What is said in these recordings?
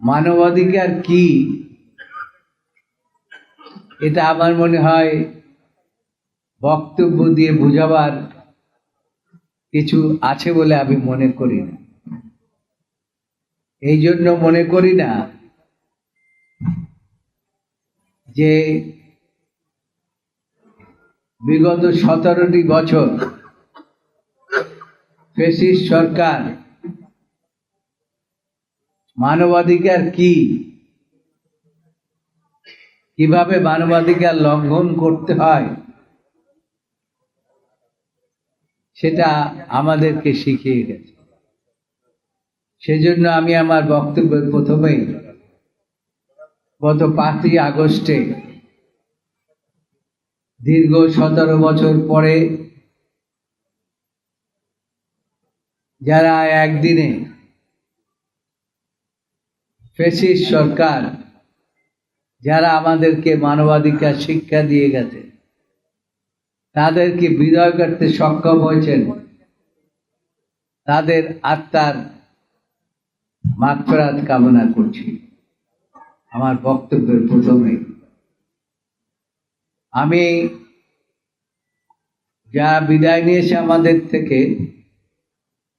মানবাধিকার কি? এটা আমার মনে হয় বক্তব্য দিয়ে বোঝাবার কিছু আছে বলে আমি মনে করি না। এই জন্য মনে করি না যে বিগত সতেরোটি বছর ফেসিস সরকার মানবাধিকার কি? কীভাবে মানবাধিকার লঙ্ঘন করতে হয়? সেটা আমাদেরকে শিখিয়ে গেছে। সেজন্য আমি আমার বক্তব্যের প্রথমেই গত পাঁচই আগস্টে দীর্ঘ সতেরো বছর পরে যারা একদিনে ফেসিস সরকার, যারা আমাদেরকে মানবাধিকার শিক্ষা দিয়ে গেছে, তাদেরকে বিদায় করতে সক্ষম হয়েছেন। তাদের আত্মার মাত্রাত কামনা করছি। আমার বক্তব্যের প্রথমে, আমি যা বিদায় নিয়েছে আমাদের থেকে,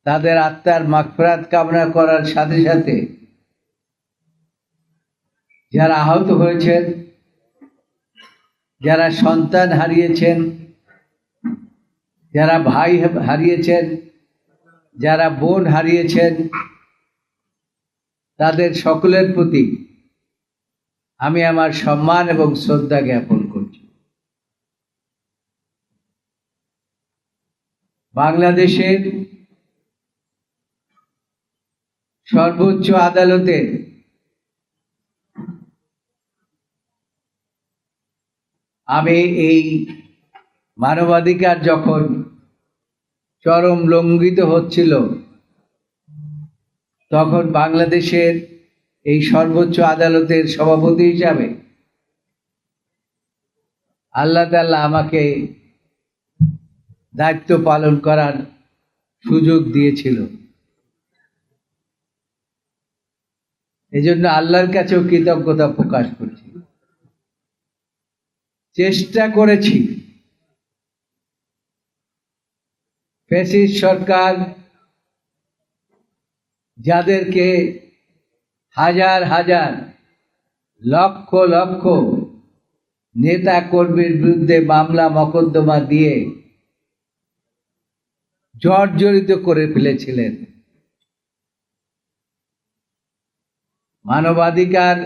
তাদের আত্মার মাগফিরাত কামনা করার সাথে সাথে যারা আহত হয়েছেন, যারা সন্তান হারিয়েছেন, যারা ভাই হারিয়েছেন, যারা বোন হারিয়েছেন, তাদের সকলের প্রতি আমি আমার সম্মান এবং শ্রদ্ধা জ্ঞাপন করছি। বাংলাদেশের সর্বোচ্চ আদালতের আমি এই মানবাধিকার যখন চরম লঙ্ঘিত হচ্ছিল, তখন বাংলাদেশের এই সর্বোচ্চ আদালতের সভাপতি হিসাবে আল্লাহ তাল্লাহ আমাকে দায়িত্ব পালন করার সুযোগ দিয়েছিল। এজন্য আল্লাহর কাছেও কৃতজ্ঞতা প্রকাশ করছি চেষ্টা করেছি। ফেসিস সরকার যাদেরকে হাজার হাজার লক্ষ লক্ষ নেতা কর্মীর বিরুদ্ধে মামলা, মকদ্দমা দিয়ে জর্জরিত করে ফেলেছিলেন। মানবাধিকার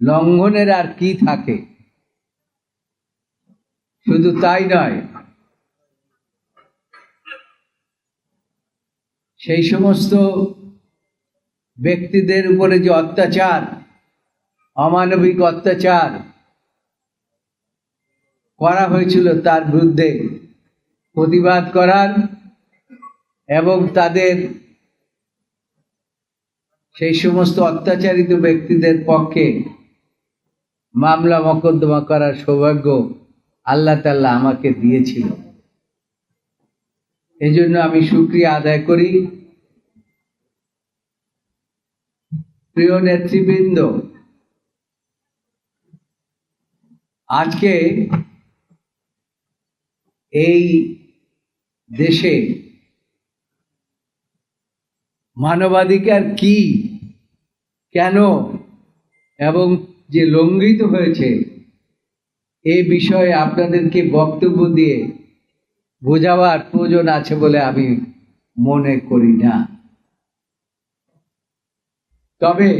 লঙ্ঘনের আর কি থাকে? শুধু তাই নয়, সেই সমস্ত ব্যক্তিদের উপরে যে অত্যাচার, অমানবিক অত্যাচার করা হয়েছিল, তার বিরুদ্ধে প্রতিবাদ করার এবং তাদের সেই সমস্ত অত্যাচারিত ব্যক্তিদের পক্ষে মামলা মকদ্দমা করার সৌভাগ্য আল্লাহ তাল্লাহ আমাকে দিয়েছিল। এই জন্য আমি সুক্রিয়া আদায় করি। প্রিয় নেতৃবৃন্দ, আজকে এই দেশে মানবাধিকার কি, কেন এবং যে লঙ্ঘিত হয়েছে, এ বিষয়ে আপনাদেরকে বক্তব্য দিয়ে বোঝাবার প্রয়োজন আছে বলে আমি মনে করি না। তবে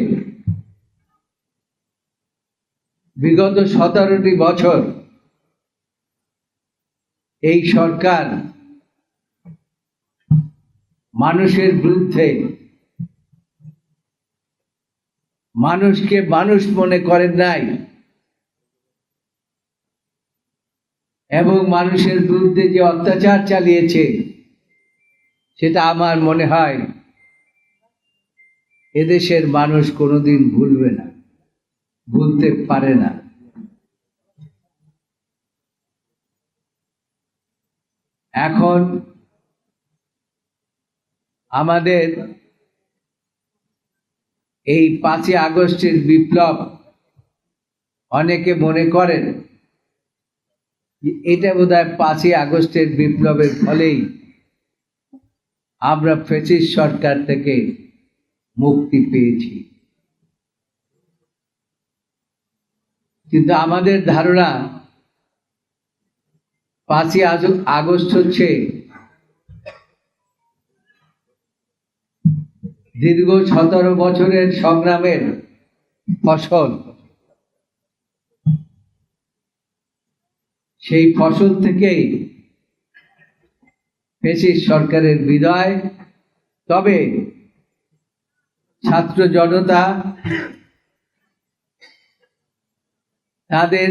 বিগত সতেরোটি বছর এই সরকার মানুষের বিরুদ্ধে মানুষকে মানুষ মনে করেন নাই। এবং মানুষের বিরুদ্ধে যে অত্যাচার চালিয়েছে, সেটা আমার মনে হয় এদেশের মানুষ কোনোদিন ভুলবে না, ভুলতে পারে না। এখন আমাদের এই পাঁচই আগস্টের বিপ্লব অনেকে মনে করেন এটা বোধ হয় পাঁচই আগস্টের বিপ্লবের ফলেই আমরা ফেসিস সরকার থেকে মুক্তি পেয়েছি। কিন্তু আমাদের ধারণা পাঁচই আগস্ট হচ্ছে দীর্ঘ সতেরো বছরের সংগ্রামের ফসল। সেই ফসল থেকেই ফেসিস সরকারের বিদায়। তবে ছাত্র জনতা তাদের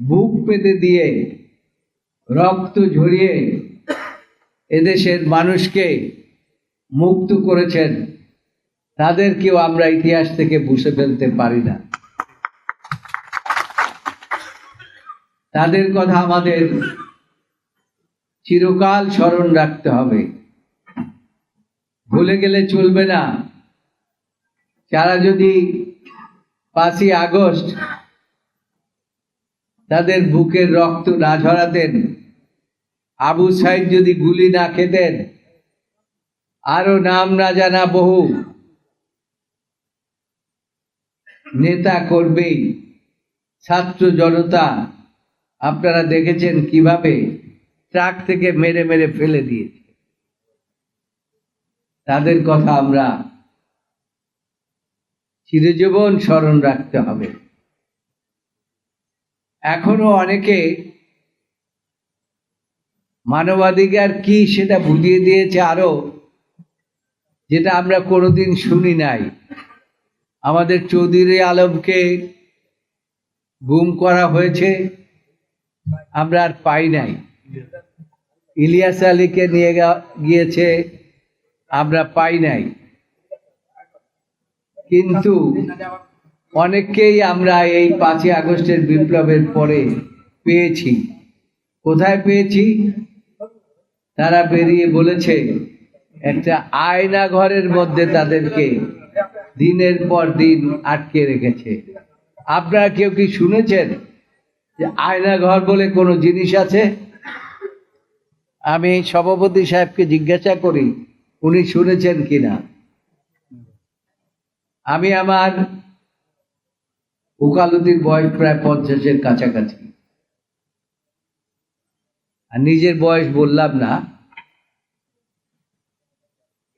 বুক পেতে দিয়ে রক্ত ঝরিয়ে এদেশের মানুষকে মুক্ত করেছেন। তাদেরকেও আমরা ইতিহাস থেকে বুঝে ফেলতে পারি না। তাদের কথা আমাদের চিরকাল স্মরণ রাখতে হবে। ভুলে গেলে চলবে না। যারা যদি পাঁচই আগস্ট তাদের বুকের রক্ত না ঝরাতেন, আবু সাইদ যদি গুলি না খেতেন আরও নাম না জানা বহু নেতা কর্মী, ছাত্র জনতা, আপনারা দেখেছেন কীভাবে ট্রাক থেকে মেরে মেরে ফেলে দিয়েছে। তাদের কথা আমরা চিরজীবন স্মরণ রাখতে হবে। এখনও অনেকে মানবাধিকার কি সেটা বুঝিয়ে দিয়েছে আরও যেটা আমরা কোনোদিন শুনি নাই। আমাদের চৌধুরী আলমকে গুম করা হয়েছে। আমরা আর পাই নাই। ইলিয়াস আলীকে নিয়ে গিয়েছে, আমরা পাই নাই। কিন্তু অনেককেই আমরা এই পাঁচই আগস্টের বিপ্লবের পরে পেয়েছি। কোথায় পেয়েছি? তারা বেরিয়ে বলেছে, একটা আয়না ঘরের মধ্যে তাদেরকে দিনের পর দিন আটকে রেখেছে। আপনারা কেউ কি শুনেছেন যে আয়না ঘর বলে কোনো জিনিস আছে? আমি সভাপতি সাহেবকে জিজ্ঞাসা করি, উনি শুনেছেন কিনা? আমি আমার উকালতির বয়স প্রায় পঞ্চাশের কাছাকাছি। আর নিজের বয়স বললাম না।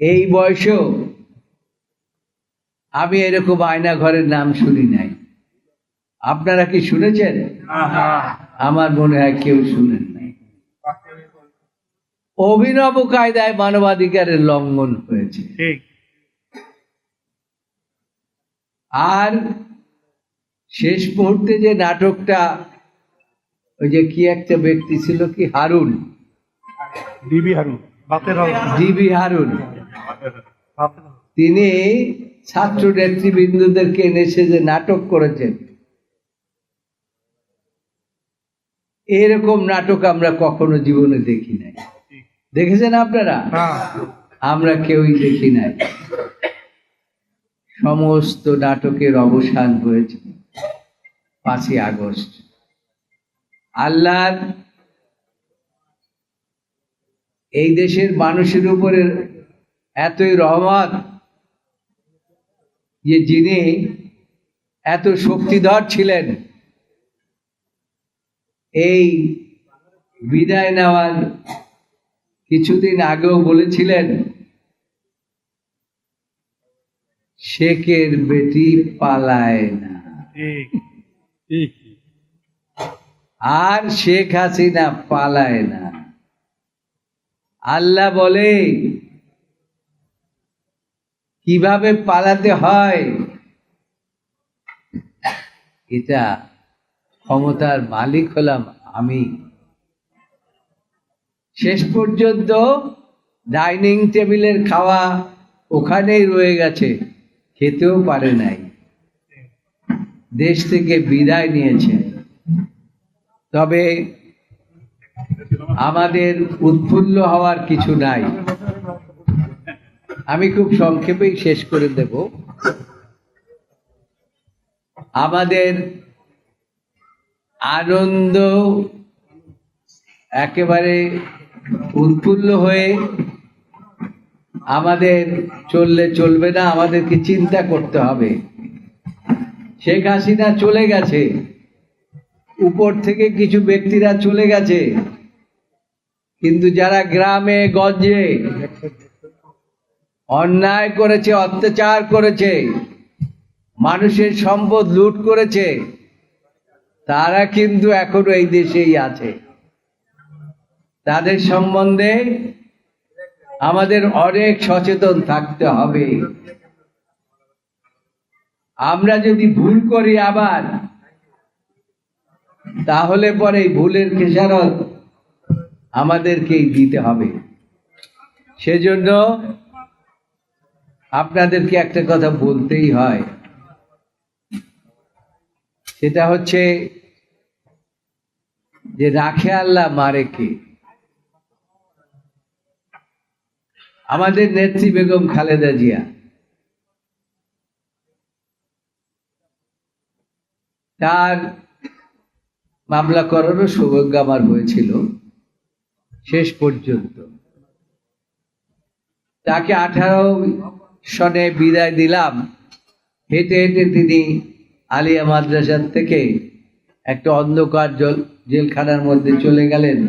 এই বয়সেও আমি এরকম আয়না ঘরের নাম শুনি নাই। আপনারা কি শুনেছেন? আমার মনে হয় কেউ শুনেন নাই। অভিনব কায়দায় মানবাধিকারের লঙ্ঘন হয়েছে। আর শেষ মুহূর্তে যে নাটকটা ওই যে কি একটা ব্যক্তি ছিল কি Harun? DB Harun DB Harun. তিনি ছাত্র নেতৃবৃন্দদেরকে এনেছে যে নাটক করেছেন। এরকম নাটক আমরা কখনো জীবনে দেখি নাই। দেখেছেন আপনারা? হ্যাঁ। আমরা কেউই দেখি নাই। সমস্ত নাটকের অবসান হয়েছে পাঁচই আগস্ট। আল্লাহর এই দেশের মানুষের উপরে এতই রহমত যে যিনি এত শক্তিধর ছিলেন এই বিদায় নেওয়ার কিছুদিন আগেও বলেছিলেন শেখের বেটি পালায় না। আর শেখ হাসিনা পালায় না। আল্লাহ বলে কীভাবে পালাতে হয়? এটা ক্ষমতার মালিক হলাম আমি। শেষ পর্যন্ত ডাইনিং টেবিলের খাওয়া ওখানেই রয়ে গেছে, খেতেও পারে নাই। দেশ থেকে বিদায় নিয়েছে। তবে আমাদের উৎফুল্ল হওয়ার কিছু নাই। আমি খুব সংক্ষেপেই শেষ করে দেব। আমাদের আনন্দ একেবারে উৎফুল্ল হয়ে আমাদের চললে চলবে না, আমাদেরকে চিন্তা করতে হবে। শেখ হাসিনা চলে গেছে, উপর থেকে কিছু ব্যক্তিরা চলে গেছে, কিন্তু যারা গ্রামে, গঞ্জে অন্যায় করেছে, অত্যাচার করেছে, মানুষের সম্পদ লুট করেছে, তারা কিন্তু এখনও এই দেশেই আছে। তাদের সম্বন্ধে আমাদের অনেক সচেতন থাকতে হবে। আমরা যদি ভুল করি আবার, তাহলে পরে ভুলের খেসারত আমাদেরকেই দিতে হবে। সেজন্য আপনাদেরকে একটা কথা বলতেই হয়। সেটা হচ্ছে যে রাখে আল্লাহ মারে কে? আমাদের নেত্রী বেগম খালেদা জিয়া। তার মামলা করারও সৌভাগ্য আমার হয়েছিল শেষ পর্যন্ত। তাকে আঠারো সনে বিদায় দিলাম। হেঁটে হেঁটে তিনি আলিয়া মাদ্রাসার থেকে একটা অন্ধকার জল জেলখানার মধ্যে চলে গেলেন।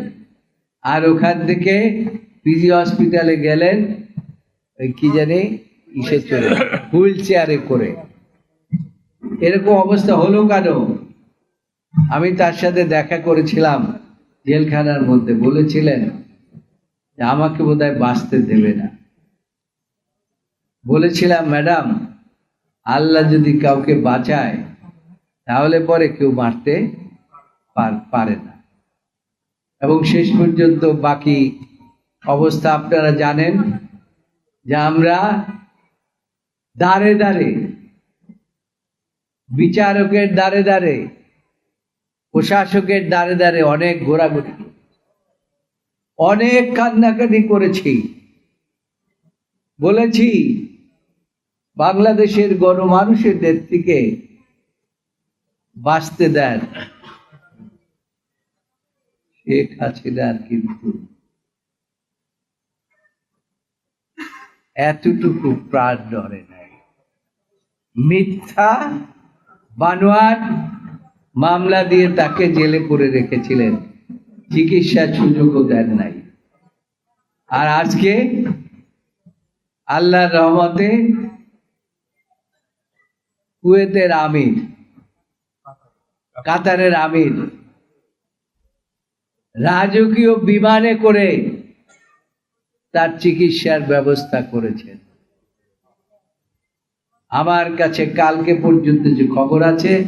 আর ওখান থেকে পিজি হসপিটালে গেলেন, ওই কি জানি, ইসে চলে হুইল চেয়ারে করে। এরকম অবস্থা হলো কেন? আমি তার সাথে দেখা করেছিলাম, জেলখানার মধ্যে বলেছিলেন যে আমাকে বোধহয় বাঁচতে দেবে না। বলেছিলাম, ম্যাডাম, আল্লাহ যদি কাউকে বাঁচায়, তাহলে পরে কেউ মারতে পারে না। এবং শেষ পর্যন্ত বাকি অবস্থা আপনারা জানেন যে আমরা দাঁড়ে দাঁড়ে বিচারকের দাঁড়ে দাঁড়ে প্রশাসকের দাঁড়ে দাঁড়ে অনেক ঘোরাঘুরি অনেক কান্নাকাটি করেছি। বলেছি বাংলাদেশের গণমানুষের নেত্রীকে বাঁচতে দেন। শেখ হাসিনার কিন্তু এতটুকু প্রাণ ডরে নাই। মিথ্যা বানোয়ার মামলা দিয়ে তাকে জেলে করে রেখেছিলেন। চিকিৎসার সুযোগও দেন নাই। আর আজকে আল্লাহর রহমতে কুয়েতের আমির। কাতারের আমির। রাজকীয় বিমানে করে তার চিকিৎসার ব্যবস্থা করেছেন। আমার কাছে কালকে পর্যন্ত যে খবর আছে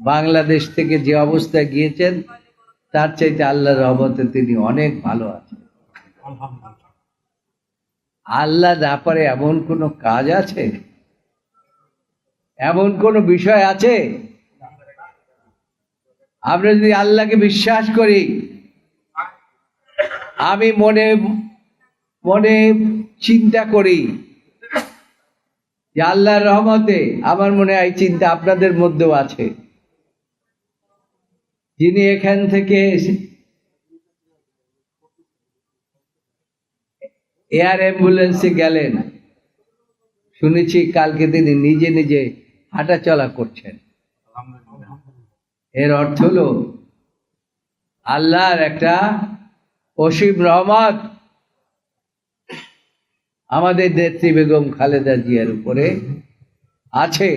বাংলাদেশ থেকে যে অবস্থায় গিয়েছেন তার চাইতে আল্লাহ রহমতে তিনি অনেক ভালো আছেন। আল্লাহ না পারে এমন কোনো কাজ আছে? এমন কোনো বিষয় আছে? আমরা যদি আল্লাহকে বিশ্বাস করি, আমি মনে মনে চিন্তা করি যে আল্লাহর রহমতে আমার মনে হয় চিন্তা আপনাদের মধ্যেও আছে। যিনি এখান থেকে এয়ার অ্যাম্বুলেন্সে গেলেন, শুনেছি কালকে তিনি নিজে নিজে হাঁটাচলা করছেন। এর অর্থ হল আল্লাহর একটা অসীম রহমত আমাদের নেত্রী বেগম খালেদা জিয়ার উপরে আছে।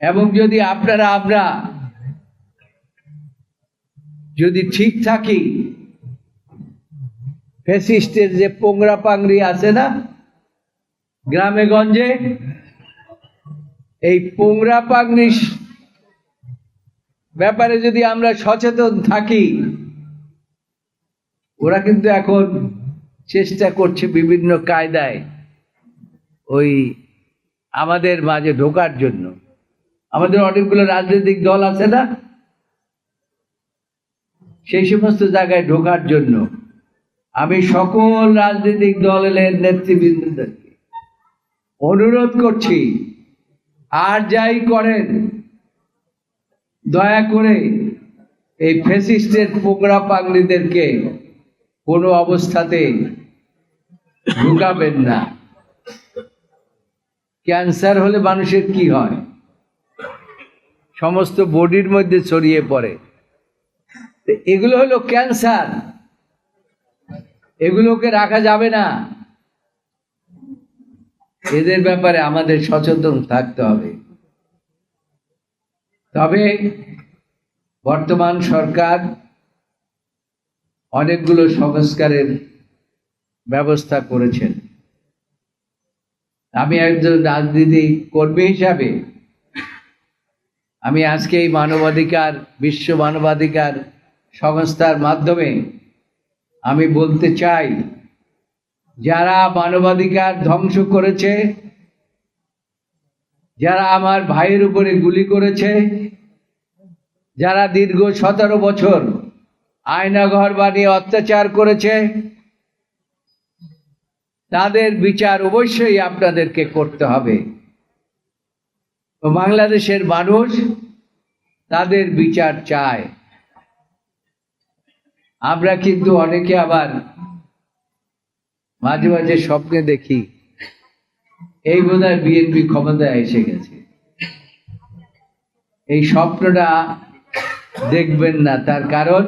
এবং যদি আপনারা আমরা যদি ঠিক থাকি ফেসিস্টের যে পোংরা পাংরি আছে না গ্রামে গঞ্জে এই পোংরা পাংড়ি ব্যাপারে যদি আমরা সচেতন থাকি, ওরা কিন্তু এখন চেষ্টা করছে বিভিন্ন কায়দায় ওই আমাদের মাঝে ঢোকার জন্য। আমাদের অনেকগুলো রাজনৈতিক দল আছে না? সেই সমস্ত জায়গায় ঢোকার জন্য আমি সকল রাজনৈতিক দলের নেতৃবৃন্দদেরকে অনুরোধ করছি। আর যাই করেন, দয়া করে এই ফেসিস্টের পোকরা পাগড়িদেরকে কোনো অবস্থাতে ঢুকাবেন না। ক্যান্সার হলে মানুষের কি হয়? সমস্ত বডির মধ্যে ছড়িয়ে পড়ে। এগুলো হলো ক্যান্সার। এগুলোকে রাখা যাবে না। এদের ব্যাপারে আমাদের সচেতন থাকতে হবে। তবে বর্তমান সরকার অনেকগুলো সংস্কারের ব্যবস্থা করেছেন। আমি একজন রাজনীতি কর্মী হিসাবে, আমি আজকে এই মানবাধিকার, বিশ্ব মানবাধিকার সংস্থার মাধ্যমে আমি বলতে চাই যারা মানবাধিকার ধ্বংস করেছে, যারা আমার ভাইয়ের উপরে গুলি করেছে, যারা দীর্ঘ সতেরো বছর আয়নাঘর বানিয়ে অত্যাচার করেছে, তাদের বিচার অবশ্যই আপনাদেরকে করতে হবে। বাংলাদেশের মানুষ তাদের বিচার চায়। আমরা কিন্তু অনেকে আবার মাঝে মাঝে স্বপ্নে দেখি, এই বোধহয় বিএনপি ক্ষমতায় এসে গেছে। এই স্বপ্নটা দেখবেন না, তার কারণ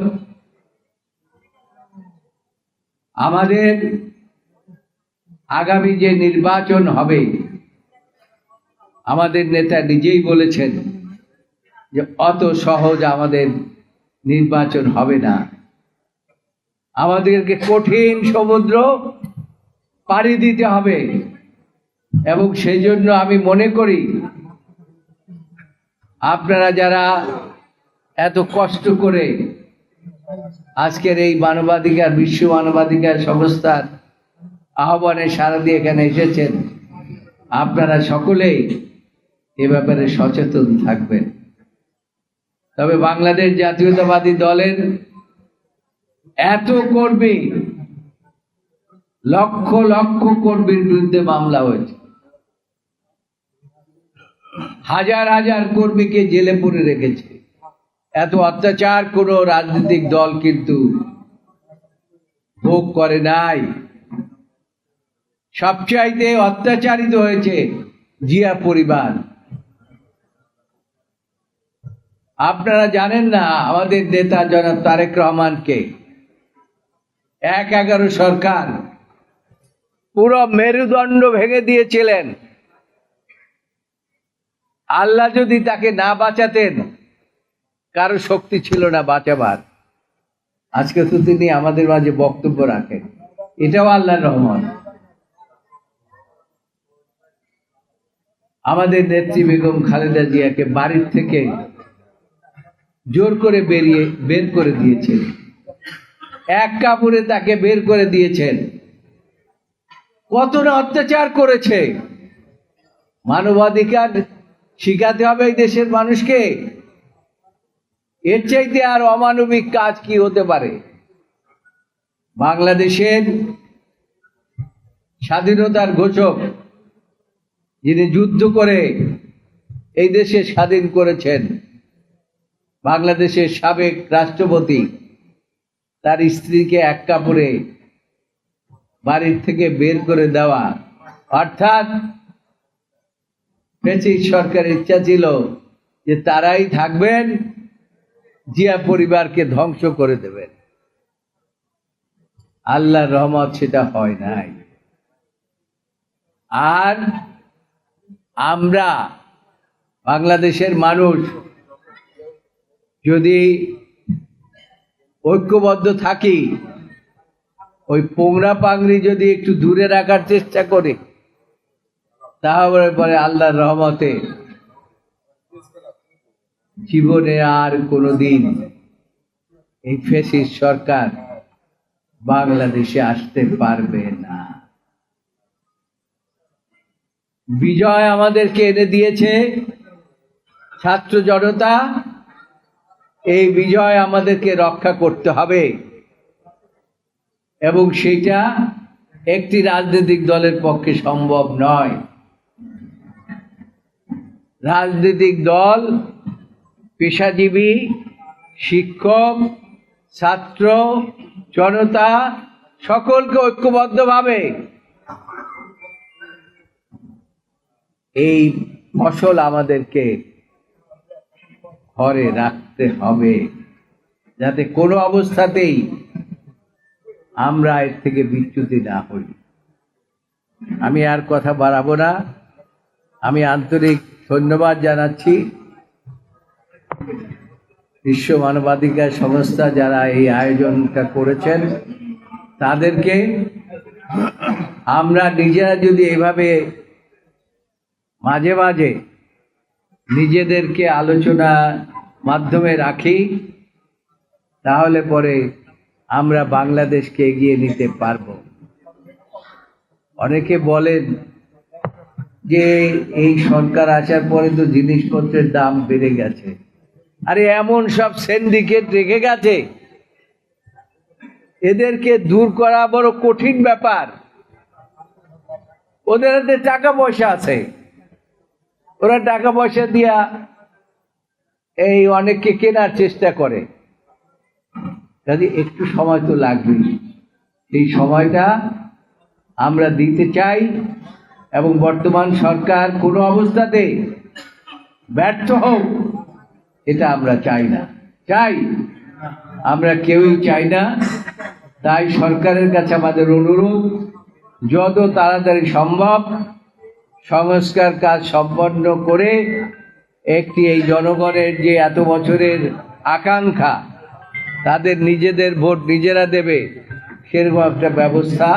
আমাদের আগামী যে নির্বাচন হবে, আমাদের নেতা নিজেই বলেছেন যে অত সহজ আমাদের নির্বাচন হবে না। আমাদেরকে কঠিন সমুদ্র পাড়ি দিতে হবে। এবং সেই জন্য আমি মনে করি, আপনারা যারা এত কষ্ট করে আজকের এই মানবাধিকার, বিশ্ব মানবাধিকার সংস্থার আহ্বানে সারা দিয়ে এখানে এসেছেন, আপনারা সকলেই এ ব্যাপারে সচেতন থাকবেন। তবে বাংলাদেশ জাতীয়তাবাদী দলের এত কর্মী লক্ষ লক্ষ কর্মীর বিরুদ্ধে মামলা হয়েছে। হাজার হাজার কর্মীকে জেলে পড়ে রেখেছে। এত অত্যাচার কোনো রাজনৈতিক দল কিন্তু ভোগ করে নাই। সবচাইতে অত্যাচারিত হয়েছে জিয়া পরিবার। আপনারা জানেন না, আমাদের নেতা জনাব তারেক রহমানকে এক এগারো সরকার পুরো মেরুদণ্ড ভেঙে দিয়েছিলেন। আল্লাহ যদি তাকে না বাঁচাতেন, কারও শক্তি ছিল না বাঁচাবার। আজকে তো তিনি আমাদের মাঝে বক্তব্য রাখেন। এটাও আল্লাহ রহমান আমাদের নেত্রী বেগম খালেদা জিয়াকে বাড়ির থেকে জোর করে বেরিয়ে বের করে দিয়েছেন। এক কাপড়ে তাকে বের করে দিয়েছেন। কত না অত্যাচার করেছে? মানবাধিকার শিখাতে হবে এই দেশের মানুষকে। এর চাইতে আর অমানবিক কাজ কি হতে পারে? বাংলাদেশের স্বাধীনতার ঘোষক যিনি যুদ্ধ করে এই দেশে স্বাধীন করেছেন, বাংলাদেশের সাবেক রাষ্ট্রপতি, তার স্ত্রীকে এক কাপড়ে বাড়ির থেকে বের করে দেওয়া। অর্থাৎ সরকারের ইচ্ছা ছিল যে তারাই থাকবেন, জিয়া পরিবারকে ধ্বংস করে দেবেন। আল্লাহ রহমত সেটা হয় নাই। আর আমরা বাংলাদেশের মানুষ যদি ঐক্যবদ্ধ থাকি ওই পোংরা পাংড়ি যদি একটু দূরে রাখার চেষ্টা করে, তাহলে পরে আল্লাহর রহমতে জীবনে আর কোনোদিন এই ফেসিস সরকার বাংলাদেশে আসতে পারবে না। বিজয় আমাদেরকে এনে দিয়েছে, ছাত্র জনতা, এই বিজয় আমাদেরকে রক্ষা করতে হবে। এবং সেটা একটি রাজনৈতিক দলের পক্ষে সম্ভব নয়। রাজনৈতিক দল পেশাজীবী, শিক্ষক, ছাত্র, জনতা, সকলকে ঐক্যবদ্ধভাবে এই ফসল আমাদেরকে ঘরে রাখতে হবে। যাতে কোনো অবস্থাতেই আমরা এর থেকে বিচ্যুতি না হই আমি আর কথা বাড়াবো না। আমি আন্তরিক ধন্যবাদ জানাচ্ছি। বিশ্ব মানবাধিকার সংস্থা যারা এই আয়োজনটা করেছেন, তাদেরকে আমরা নিজেরা যদি এভাবে মাঝে মাঝে নিজেদেরকে আলোচনা মাধ্যমে রাখি, তাহলে পরে আমরা বাংলাদেশকে এগিয়ে নিতে পারব। অনেকে বলেন যে এই সরকার আসার পরে তো জিনিসপত্রের দাম বেড়ে গেছে। আরে এমন সব সিন্ডিকেট রেখে গেছে। এদেরকে দূর করা বড় কঠিন ব্যাপার। ওদের হাতে টাকা পয়সা আছে। ওরা টাকা পয়সা দিয়া এই অনেককে কেনার চেষ্টা করে। কাজে একটু সময় তো লাগবেই। এই সময়টা আমরা দিতে চাই এবং বর্তমান সরকার কোনো অবস্থাতে ব্যর্থ হোক, এটা আমরা চাই না। চাই? আমরা কেউই চাই না। তাই সরকারের কাছে আমাদের অনুরোধ, যত তাড়াতাড়ি সম্ভব সংস্কার কাজ সম্পন্ন করে একটি এই জনগণের যে এত বছরের আকাঙ্ক্ষা তাদের নিজেদের ভোট নিজেরা দেবে, সেরকম একটা ব্যবস্থা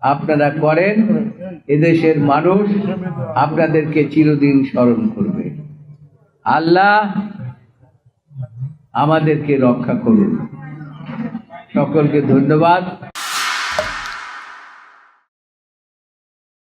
আপনারা করেন। এদেশের মানুষ আপনাদেরকে চিরদিন স্মরণ করবে। আল্লাহ আমাদেরকে রক্ষা করুন। সকলকে ধন্যবাদ।